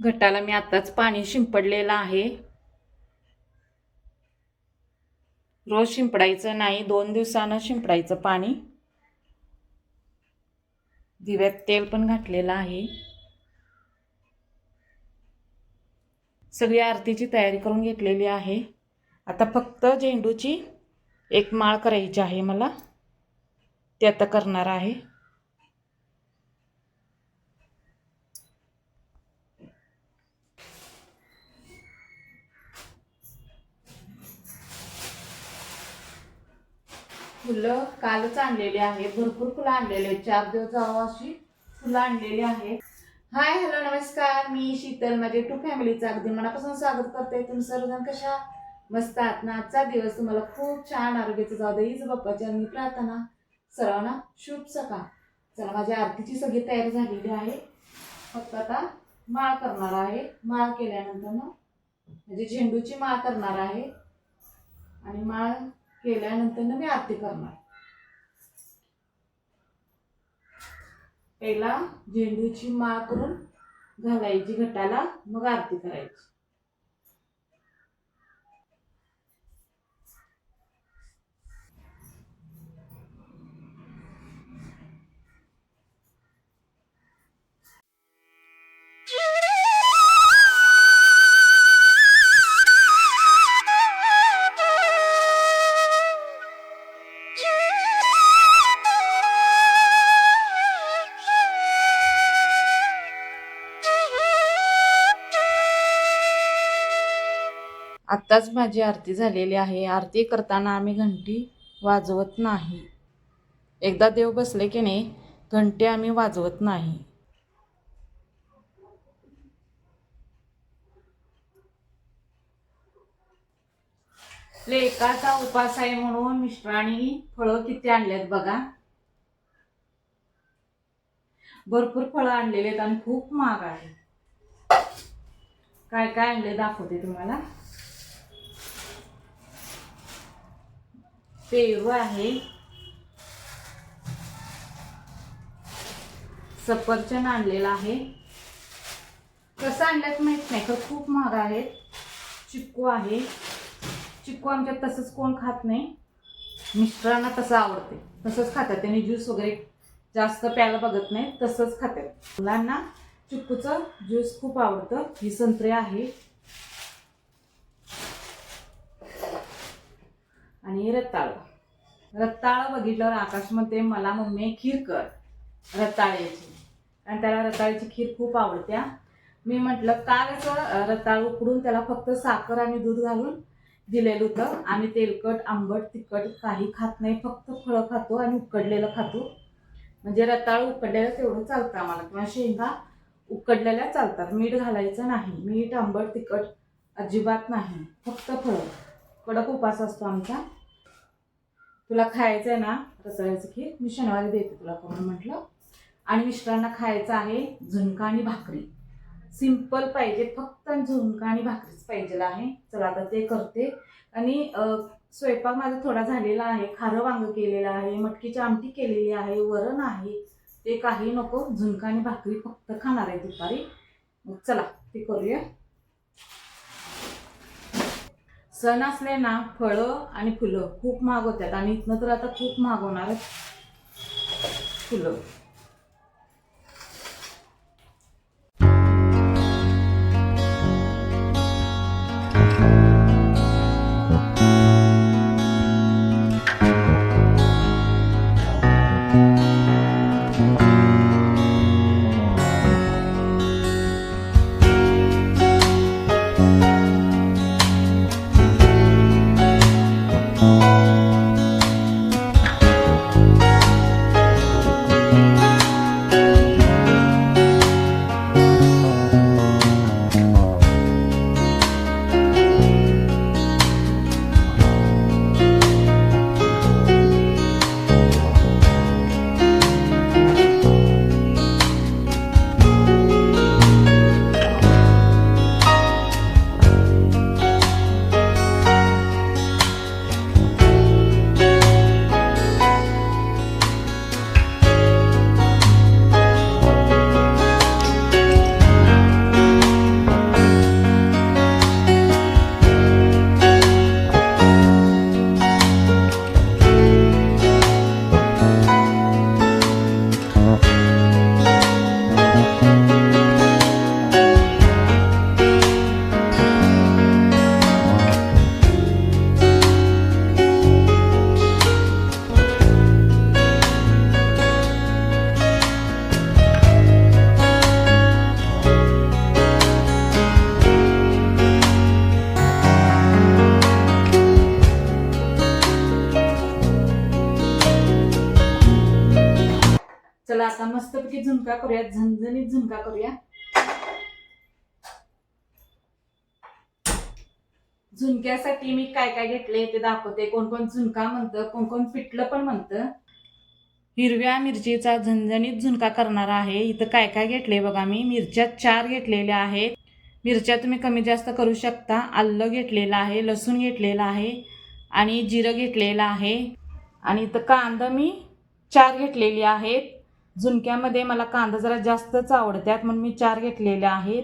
घटाला मी आताच पाणी शिंपडलेलं आहे. रोज शिंपडायचं नाही दोन दिवसानं शिंपडायचं पाणी. दिव्यात तेल पण घातलेलं आहे. सगळी आरतीची तयारी करून घेतलेली आहे. आता फक्त झेंडूची एक माळ करायची आहे मला. ते आता करणार आहे. फुलं कालच आणलेली आहेत. भरपूर फुलं आणलेली आहेत. चार दिवस जावं अशी फुलं आणलेली आहेत. हाय हॅलो नमस्कार. मी शीतल माझे टू फॅमिलीचं अगदी मनापासून स्वागत करते. तुम्ही सर्वजण कशा मस्त आहात ना? आजचा दिवस तुम्हाला खूप छान आरोग्याचं जाऊ दे. हीच बाप्पाच्या मी प्रार्थना सर्वांना शुभ सकाळ. चला माझ्या आरतीची सगळी तयारी झालेली आहे. फक्त आता माळ करणार आहे. माळ केल्यानंतर ना म्हणजे झेंडूची माळ करणार आहे. आणि माळ केल्यानंतर ना मी आरती करणार. पहिला झेंडूची माळ करून घालायची घटाला मग आरती करायची. आत्ताच माझी आरती झालेली आहे. आरती करताना आम्ही घंटी वाजवत नाही. एकदा देव बसले की नाही घंटे आम्ही वाजवत नाही. लेकाचा उपास आहे म्हणून मिस्टरांनी फळं किती आणलेत बघा. भरपूर फळं आणलेली आहेत आणि खूप महाग आहे. काय काय आणले दाखवते तुम्हाला? पेरू आहे. सफरचंद आणलेला आहे. कसं आणल्यात माहीत नाही तर खूप महाग आहेत. चिक्कू आहे. चिक्कू आमच्यात तसंच कोण खात नाही. मिस्टरांना तसं आवडते. तसंच खातात. त्यांनी ज्यूस वगैरे जास्त प्यायला बघत नाही तसंच खातात. मुलांना चिक्कूचं ज्यूस खूप आवडतं. ही संत्रे आहे. आणि रताळ. रताळं बघितल्यावर आकाश म्हणते मला मम्मी खीर कर रताळ्याची. आणि त्याला रताळ्याची खीर खूप आवडत्या मी म्हटलं कालच अं, रताळ उकडून त्याला फक्त साखर आणि दूध घालून दिलेलं होतं. आम्ही तेलकट आंबट तिखट काही खात नाही फक्त फळं खातो आणि उकडलेलं खातो. म्हणजे रताळ उकडलेलं तेवढं चालतं आम्हाला. किंवा शेंगा उकडलेल्या चालतात. मीठ घालायचं नाही. मीठ आंबट तिखट अजिबात नाही. फक्त फळं. कडक उपास असतो आमचा. तुला खायचं आहे ना रताळ्याचं खीर मी शनिवारी देते तुला करून म्हटलं. आणि मिस्टरांना खायचं आहे झुणका आणि भाकरी. सिंपल पाहिजे फक्त झुणका आणि भाकरीच पाहिजे आहे. चला आता ते करते. आणि स्वयंपाक माझा थोडा झालेला आहे. खारं वांग केलेलं आहे मटकीची आमटी केलेली आहे वरण आहे. ते काही नको झुणका आणि भाकरी फक्त खाणार आहे दुपारी. मग चला ते करूया. सण असले ना फळं आणि फुलं खूप महाग होतात आणि इथनं तर आता खूप महाग होणार असा मस्तपैकी झुणका करूया झणझणीत झुणका करूया. झुणक्यासाठी मी काय काय घेतले ते दाखवते. कोण कोण झुणका म्हणतं कोण कोण पिठलं पण म्हणतं. हिरव्या मिरचीचा झणझणीत झुणका करणार आहे. इथं काय काय घेतले बघा मी. मिरच्या चार घेतलेल्या आहेत. मिरच्या तुम्ही कमी जास्त करू शकता. आलं घेतलेलं आहे लसूण घेतलेलं आहे आणि जिरं घेतलेलं आहे. आणि इथं कांदा मी चार घेतलेली आहेत. झुणक्यामध्ये मला कांदा जरा जास्तच आवडतात म्हणून मी चार घेतलेल्या आहेत.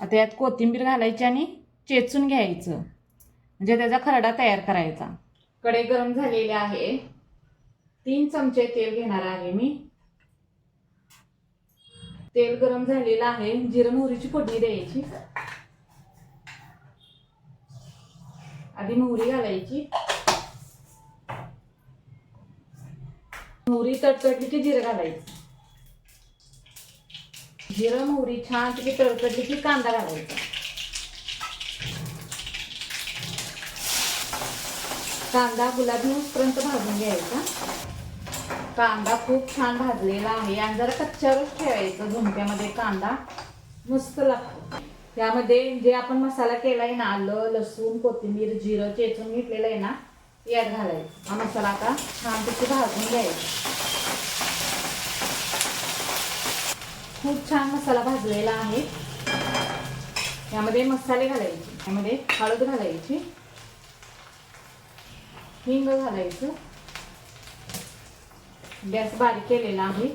आता यात कोथिंबीर घालायची आणि चेचून घ्यायचं. म्हणजे त्याचा खरडा तयार करायचा. कडे गरम झालेले आहे. तीन चमचे तेल घेणार आहे मी. तेल गरम झालेलं आहे. जिरं मोहरीची फोडणी द्यायची. आधी मोहरी घालायची. मोहरी तडतडली की जिरं घालायचं. जिरं मोहरी छान तिथे तडतडली की कांदा घालायचा. कांदा गुलाबी होईपर्यंत भाजून घ्यायचा. कांदा खूप छान भाजलेला आहे आणि जरा कच्च्यावरच ठेवायचं. झुमक्यामध्ये कांदा मस्त लागतो. त्यामध्ये जे आपण मसाला केला आहे ना आलं लसूण कोथिंबीर जिरं चेचून घेतलेलं आहे ना यात घालायचं. हा मसाला आता छानपैकी भाजून घ्यायचा. खूप छान मसाला भाजलेला आहे. यामध्ये मसाले घालायचे. यामध्ये हळद घालायची. हिंग घालायचं. गॅस बारीक केलेला आहे.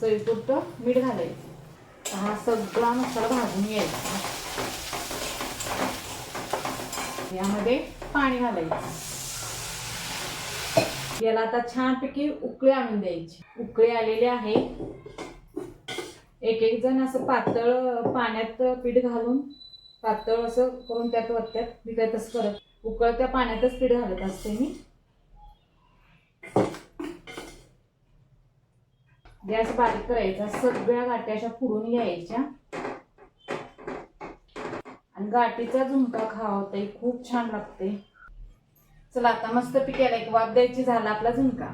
चवीपुरतं मीठ घालायचं. हा सगळा मसाला भाजून घ्यायचा. यामध्ये पाणी घालायचं. याला आता छानपैकी उकळी आणून द्यायची. उकळी आलेली आहे. एक एक जण असं पातळ पाण्यात पीठ घालून पातळ असं करून त्यात वरत्यात मी काय तसं करत. उकळत्या पाण्यातच पीठ घालत असते मी. गॅस बारीक करायचा. सगळ्या गाठ्या अशा फुडून घ्यायच्या. गाठीचा झुणका खावा आहे खूप छान लागते चला आता मस्त पिकायला एक वाफ द्यायची झाला आपला झुणका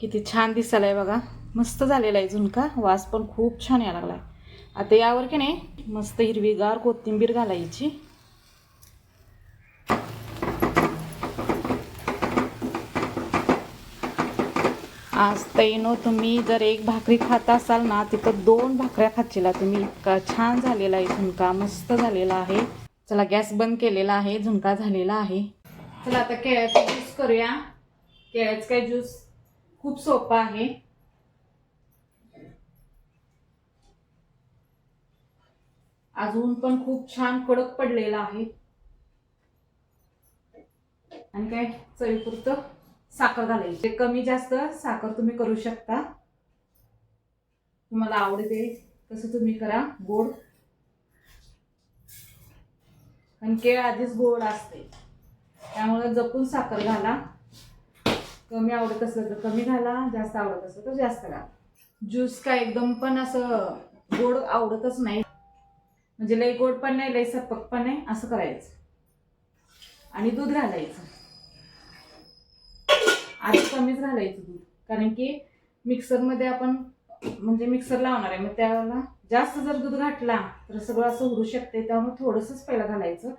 किती छान दिसायलाय बघा. मस्त झालेला आहे झुणका वास पण खूप छान यायला लागलाय. आता यावर की नाही मस्त हिरवीगार कोथिंबीर घालायची. आज तैनो तुम्ही जर एक भाकरी खात असाल ना तिथं दोन भाकऱ्या खाचीला तुम्ही इतका छान झालेला आहे झुणका मस्त झालेला आहे. चला गॅस बंद केलेला आहे झुणका झालेला आहे. चला आता केळ्याचा ज्यूस करूया. केळ्याचा काय ज्यूस? खूप सोपा आहे. अजून पण खूप छान कडक पडलेला आहे. आणि काय? चवीपुरतं? साखर घालायची. कमी जास्त साखर तुम्ही करू शकता. तुम्हाला आवडते तसं तुम्ही करा गोड. आणि केळ आधीच गोड असते. त्यामुळे जपून साखर घाला. कमी आवडत असलं तर कमी घाला जास्त आवडत असलं तर जास्त घाला. ज्यूस काय एकदम पण असं गोड आवडतच नाही. म्हणजे लई गोड पण नाही लई सपक पण नाही असं करायचं. आणि दूध घालायचं. आधी कमीच घालायचं दूध. कारण की मिक्सरमध्ये आपण म्हणजे मिक्सर लावणार आहे मग त्याला जास्त जर दूध घातला तर सगळं असं उरू शकते त्यामुळे थोडंसंच पहिला घालायचं.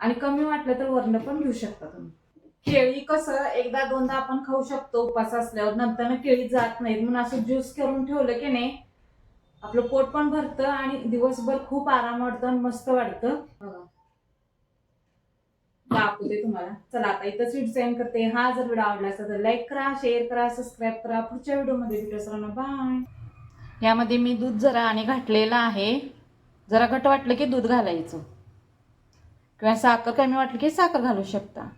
आणि कमी वाटलं तर वरण पण घेऊ शकता तुम्ही. केळी कसं एकदा दोनदा आपण खाऊ शकतो उपास असल्यावर. नंतर केळी जात नाहीत म्हणून असं ज्यूस करून ठेवलं की नाही आपलं पोट पण भरतं आणि दिवसभर खूप आराम वाटतं आणि मस्त वाटतं. दाखवते तुम्हाला. चला आता इथं स्वीट सेंड करते. हा जर व्हिडिओ आवडला असेल तर लाईक करा शेअर करा सबस्क्राईब करा. पुढच्या व्हिडिओमध्ये भेटू सरांना बाय यामध्ये मी दूध जरा आणि घातलेलं आहे. जरा घट वाटलं की दूध घालायचं. किंवा साखर कमी वाटलं की साखर घालू शकता.